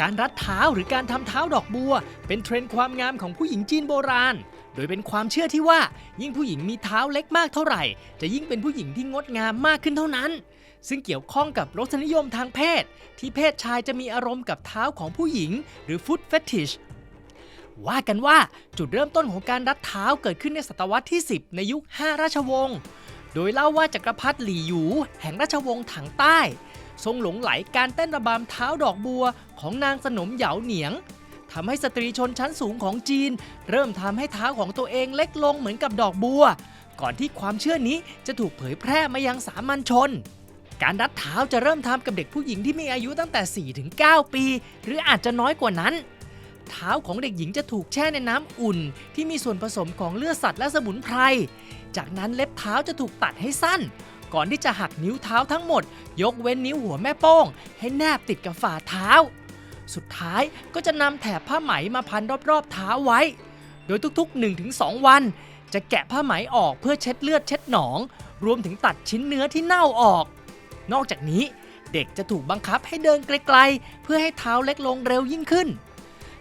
การรัดเท้าหรือการทำเท้าดอกบัว เป็นเทรนด์ความงามของผู้หญิงจีนโบราณ โดยเป็นความเชื่อที่ว่า ยิ่งผู้หญิงมีเท้าเล็กมากเท่าไหร่ จะยิ่งเป็นผู้หญิงที่งดงามมากขึ้นเท่านั้น ซึ่งเกี่ยวข้องกับรสนิยมทางเพศ ที่เพศชายจะมีอารมณ์กับเท้าของผู้หญิง หรือ foot fetish ว่ากันว่าจุดเริ่มต้นของการรัดเท้าเกิดขึ้นในศตวรรษที่ 10 ในยุค 5 ราชวงศ์ โดยเล่าว่าจักรพรรดิหลี่หยู แห่งราชวงศ์ถังใต้ ทรงหลงไหลการเต้นระบำเท้าดอกบัวของนางสนมเหยาเหนียงทำให้สตรีชนชั้นสูงของจีน เริ่มทำให้เท้าของตัวเองเล็กลงเหมือนกับดอกบัว ก่อนที่ความเชื่อนี้จะถูกเผยแพร่มายังสามัญชน การรัดเท้าจะเริ่มทำกับเด็กผู้หญิงที่มีอายุตั้งแต่ 4-9 ปี หรืออาจจะน้อยกว่านั้นเท้าของเด็กหญิงจะถูกแช่ในน้ำอุ่น ที่มีส่วนผสมของเลือดสัตว์และสมุนไพร จากนั้นเล็บเท้าจะถูกตัดให้สั้น ก่อนที่จะหักนิ้วเท้าทั้งหมด ยกเว้นนิ้วหัวแม่โป้ง ให้แนบติดกับฝ่าเท้า สุดท้ายก็จะนำแถบผ้าไหมมาพันรอบๆเท้าไว้ โดยทุกๆ 1-2 วัน จะแกะผ้าไหมออกเพื่อเช็ดเลือดเช็ดหนอง รวมถึงตัดชิ้นเนื้อที่เน่าออก นอกจากนี้เด็กจะถูกบังคับให้เดินไกลๆ เพื่อให้เท้าเล็กลงเร็วยิ่งขึ้น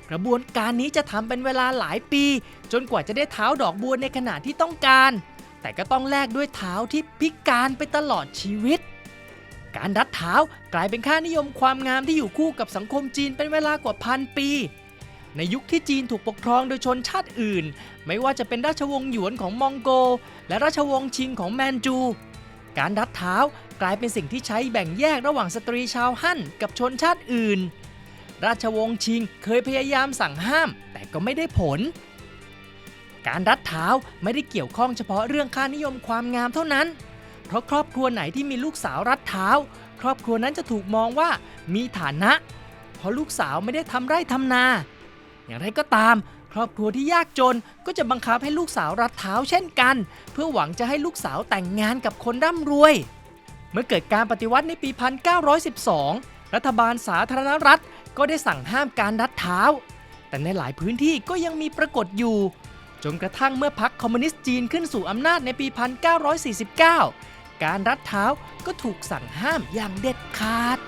กระบวนการนี้จะทำเป็นเวลาหลายปี จนกว่าจะได้เท้าดอกบัวในขณะที่ต้องการ แต่ก็ต้องแลกด้วยเท้าที่พิการไปตลอดชีวิต การรัดเท้ากลายเป็นค่านิยมความงามที่อยู่คู่กับสังคมจีนเป็นเวลากว่าพันปี ในยุคที่จีนถูกปกครองโดยชนชาติอื่น ไม่ว่าจะเป็นราชวงศ์หยวนของมองโก และราชวงศ์ชิงของแมนจู การรัดเท้ากลายเป็นสิ่งที่ใช้แบ่งแยกระหว่างสตรีชาวฮั่นกับชนชาติอื่น ราชวงศ์ชิงเคยพยายามสั่งห้าม แต่ก็ไม่ได้ผล การรัดเท้าไม่ได้เกี่ยวข้องเฉพาะเรื่องค่านิยมความงามเท่านั้น เพราะครอบครัวไหนที่มีลูกสาวรัดเท้า ครอบครัวนั้นจะถูกมองว่ามีฐานะ เพราะลูกสาวไม่ได้ทำไร่ทำนา อย่างไรก็ตาม ครอบครัวที่ยากจนก็จะบังคับให้ลูกสาวรัดเท้าเช่นกัน เพื่อหวังจะให้ลูกสาวแต่งงานกับคนร่ำรวย เมื่อเกิดการปฏิวัติในปี 1912 รัฐบาลสาธารณรัฐก็ได้สั่งห้ามการรัดเท้า แต่ในหลายพื้นที่ก็ยังมีปรากฏอยู่ จนกระทั่งเมื่อพรรคคอมมิวนิสต์จีนขึ้นสู่อำนาจในปี 1949 การรัดเท้าก็ถูกสั่งห้ามอย่างเด็ดขาด